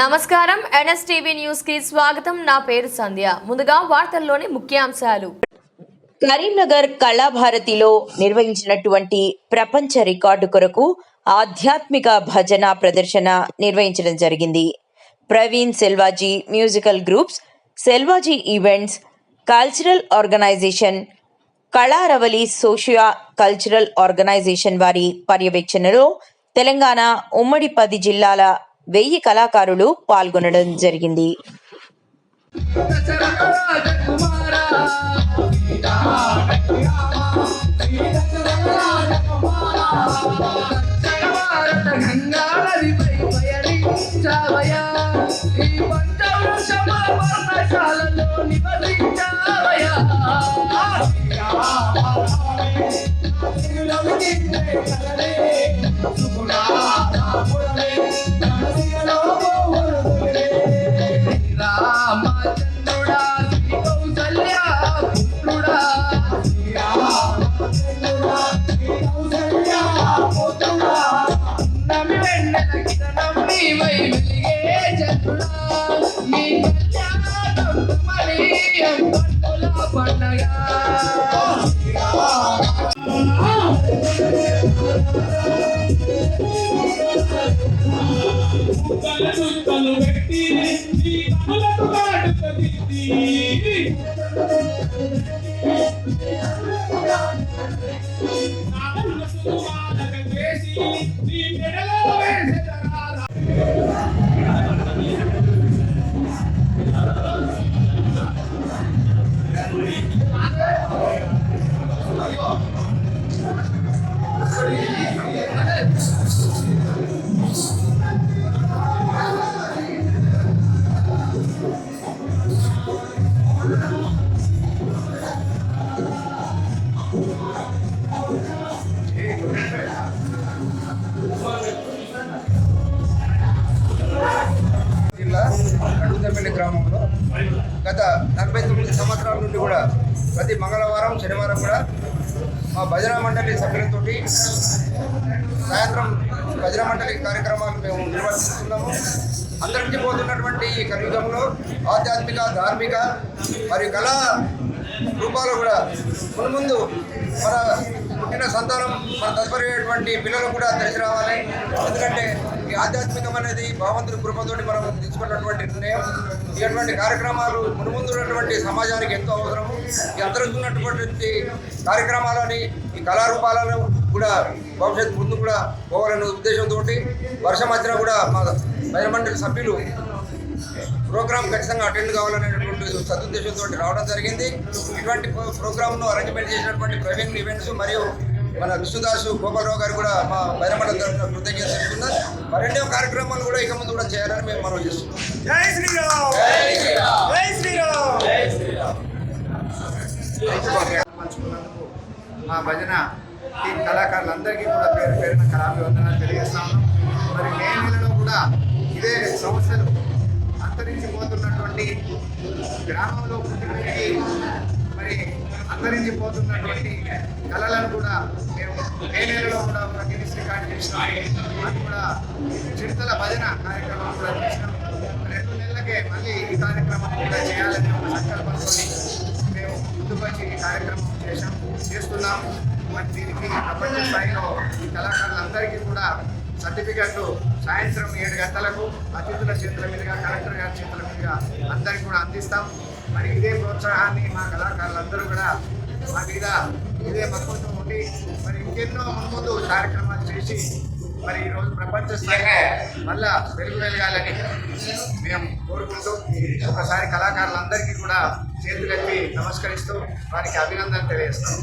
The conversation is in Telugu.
నమస్కారం. ఎన్ఎస్టీవీ న్యూస్కి స్వాగతం. నా పేరు సంధ్య. ముందుగా వార్తల్లోని ముఖ్యాంశాలు. కరీంనగర్ కళాభారతిలో నిర్వహించినటువంటి ప్రపంచ రికార్డు కొరకు ఆధ్యాత్మిక భజన ప్రదర్శన నిర్వహించడం జరిగింది. Praveen Selvaji musical groups Selvaji events cultural organisation Kalaravali socio cultural organisation వారి పర్యవేక్షణలో తెలంగాణ ఉమ్మడి పది జిల్లాల వెయ్యి కళాకారులు పాల్గొనడం జరిగింది. రామచంద్రుడా I కళ్ళ చుక్కలు పెట్టి నీ కళ్ళకు కాటుక దిద్ది జిల్లా అడుగుదపల్లి గ్రామంలో గత నలభై తొమ్మిది సంవత్సరాల నుండి కూడా ప్రతి మంగళవారం శనివారం కూడా మా భజన మండలి సభ్యులతోటి సాయంత్రం భజన మండలి కార్యక్రమాలు మేము నిర్వర్తిస్తున్నాము. అందరికీ పోతున్నటువంటి ఈ కలియుగంలో ఆధ్యాత్మిక ధార్మిక మరియు కళా రూపాలు కూడా ముందు మన పుట్టిన సంతానం మన తదుపరిటువంటి పిల్లలు కూడా తెలిసి రావాలి. ఎందుకంటే ఈ ఆధ్యాత్మికం అనేది భగవంతుడి కృపతోటి మనం తీసుకున్నటువంటి నిర్ణయం. ఇటువంటి కార్యక్రమాలు మునుముందు ఉన్నటువంటి సమాజానికి ఎంతో అవసరము ఈ అంతరించుకున్నటువంటి కార్యక్రమాలని ఈ కళారూపాలను కూడా భవిష్యత్తు ముందు కూడా పోవాలనే ఉద్దేశంతో వర్షం వచ్చినా కూడా మా మండలి సభ్యులు ప్రోగ్రామ్ ఖచ్చితంగా అటెండ్ కావాలనేటువంటి సదుద్దేశంతో రావడం జరిగింది. ఇటువంటి ప్రో- ప్రోగ్రామ్ను అరేంజ్మెంట్ చేసినటువంటి ప్రవీణ్ ఈవెంట్స్ మరియు మన విష్ణుదాసు గోపాలరావు గారు కూడా మా బైరమండల తరఫున కృతజ్ఞత తెలుపుతున్నారు. మరెన్నో కార్యక్రమాలు కూడా ఇక ముందు కూడా చేయాలని మేము మనం చేస్తున్నాం. జై శ్రీరామ్! జై శ్రీరామ్! పంచుకున్నందుకు మా భజన టీం కళాకారులందరికీ కూడా పేరు పేరున కళాభివందనాలు తెలియజేస్తాము. మరి మే నెలలో కూడా ఇదే సంస్థలు అంతరించిపోతున్నటువంటి గ్రామంలో పుట్టినటువంటి మరి అంతరించిపోతున్నటువంటి కళలను కూడా మేము మే నెలలో కూడా ఒక గిన్నిస్ రికార్డ్ చేసినాం. అది కూడా చిడతల భజన కార్యక్రమం కూడా చేసినాం. రెండు నెలలకే మళ్ళీ ఈ కార్యక్రమం కూడా చేయాలని ఒక సంకల్పంతో మేము ముందుకొచ్చి ఈ కార్యక్రమం చేసాం చేస్తున్నాం. మరి దీనికి ప్రపంచ స్థాయిలో ఈ కళాకారులందరికీ కూడా సర్టిఫికెట్లు సాయంత్రం ఏడు గంటలకు అతిథుల చేతుల మీదుగా కలెక్టర్ గారి చేతుల మీదుగా అందరికి కూడా అందిస్తాం. మరి ఇదే ప్రోత్సాహాన్ని మా కళాకారులందరూ కూడా మా మీద ఇదే మక్కువతో ఉండి మరి ఇంకెన్నో ముందు కార్యక్రమాలు చేసి మరి ఈరోజు ప్రపంచ స్థాయిలో మళ్ళా వెలుగు వెలగాలని మేము కోరుకుంటూ ఒకసారి కళాకారులందరికీ కూడా చేతులెత్తి నమస్కరిస్తూ వారికి అభినందన తెలియజేస్తాం.